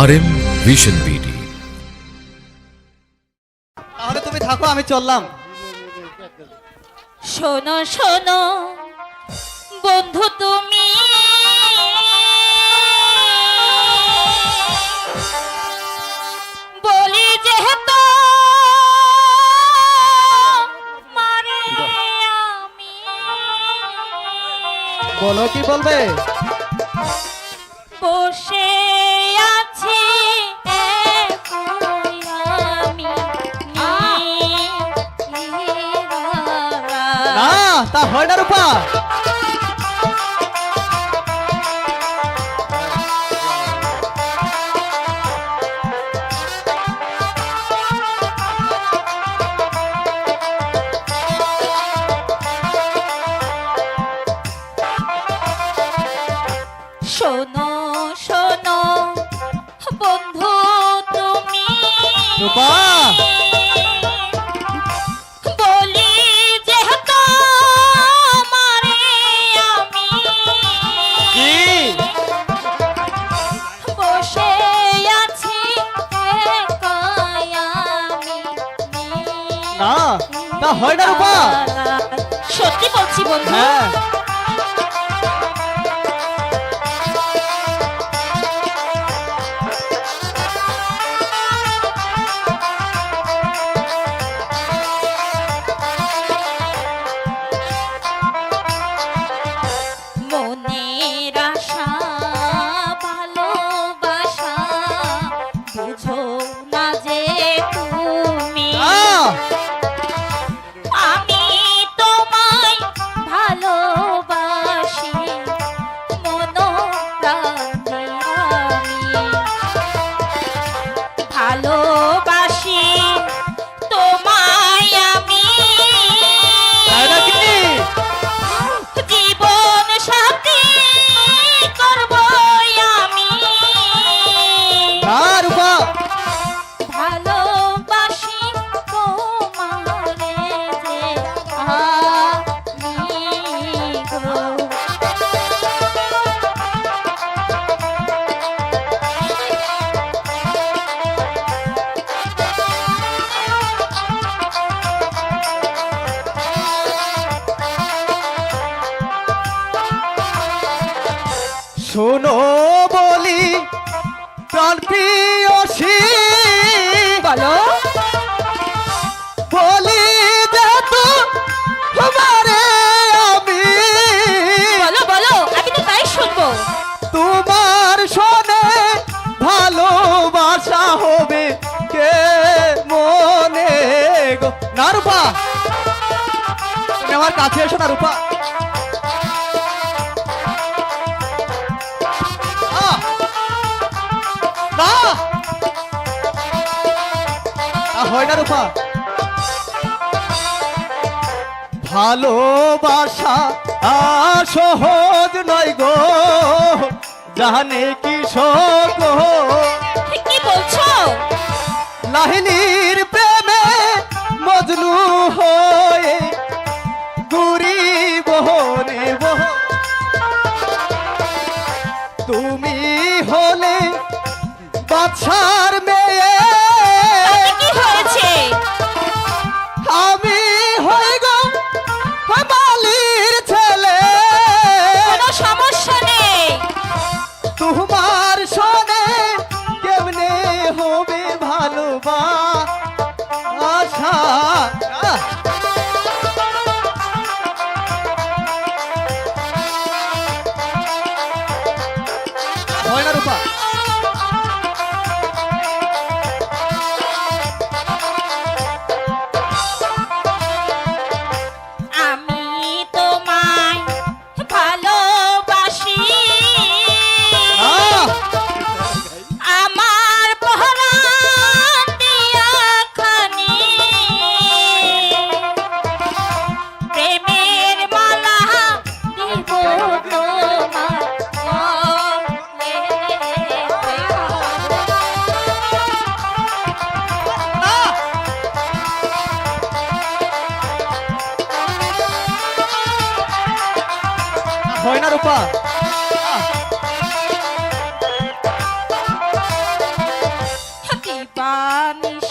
আর M vision BD তাহলে তুমি থাকো আমি চললাম। শোনো শোনো বন্ধু তুমি। বলি যেহেতু মারে বলো কি বলবে? বসে হয় সত্যি বলছি বন্ধু হ্যাঁ শোনো বলি প্রাণ প্রিয়সী বলো। বলি যেহেতু তোমারে আমি। বলো বলো আমি তো তাই শুনব। তোমার শোনে ভালোবাসা হবে কে মনে গো? না রূপা আমার কাছে এসো না রূপা। না রূপা ভালোবাসা সহজ নয় গো। জানে কি শোক? বাবা পানি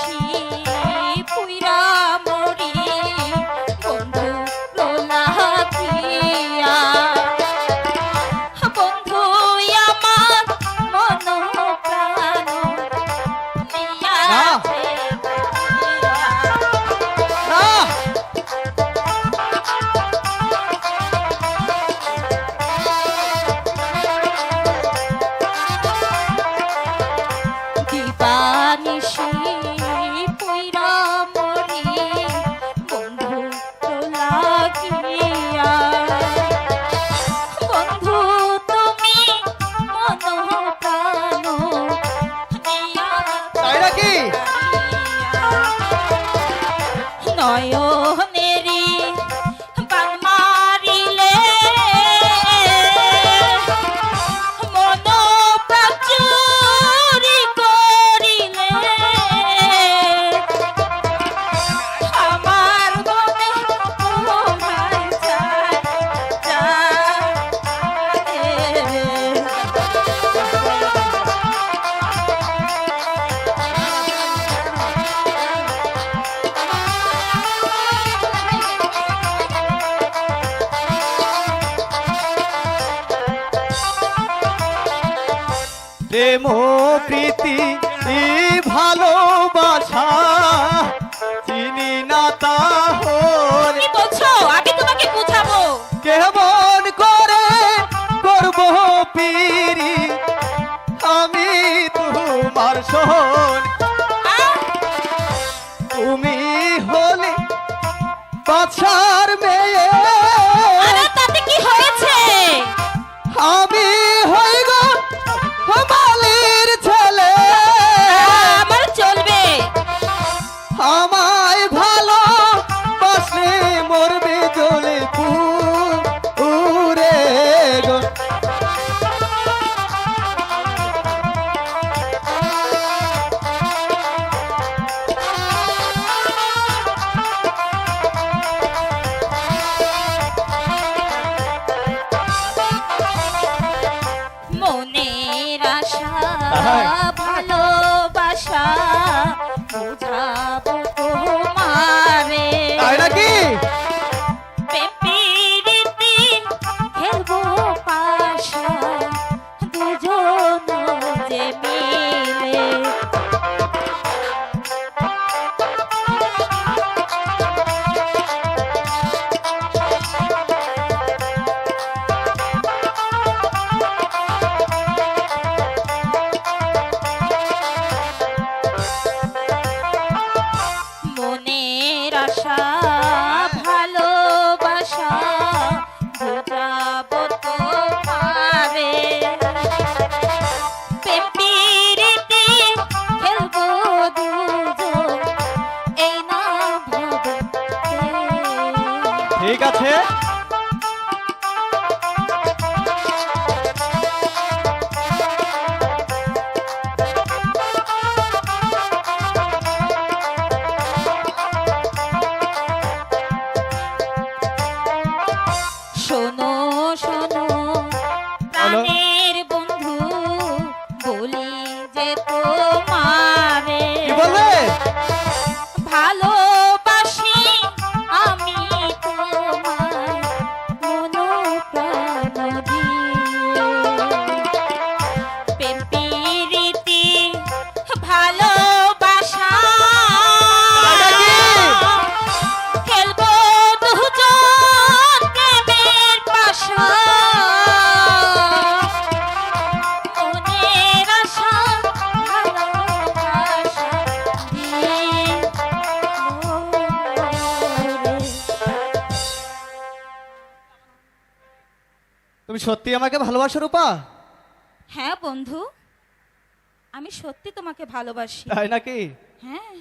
ভালোবাসা বুঝাবো তোমারে। নাকি? আশা ভালোবাসা দুটাবো তো পারে। পেপিরিতে খেলব দুজন ঠিক আছে। তুমি সত্যি আমাকে ভালোবাসো রূপা? হ্যাঁ বন্ধু আমি সত্যি তোমাকে ভালোবাসি। তাই নাকি? হ্যাঁ।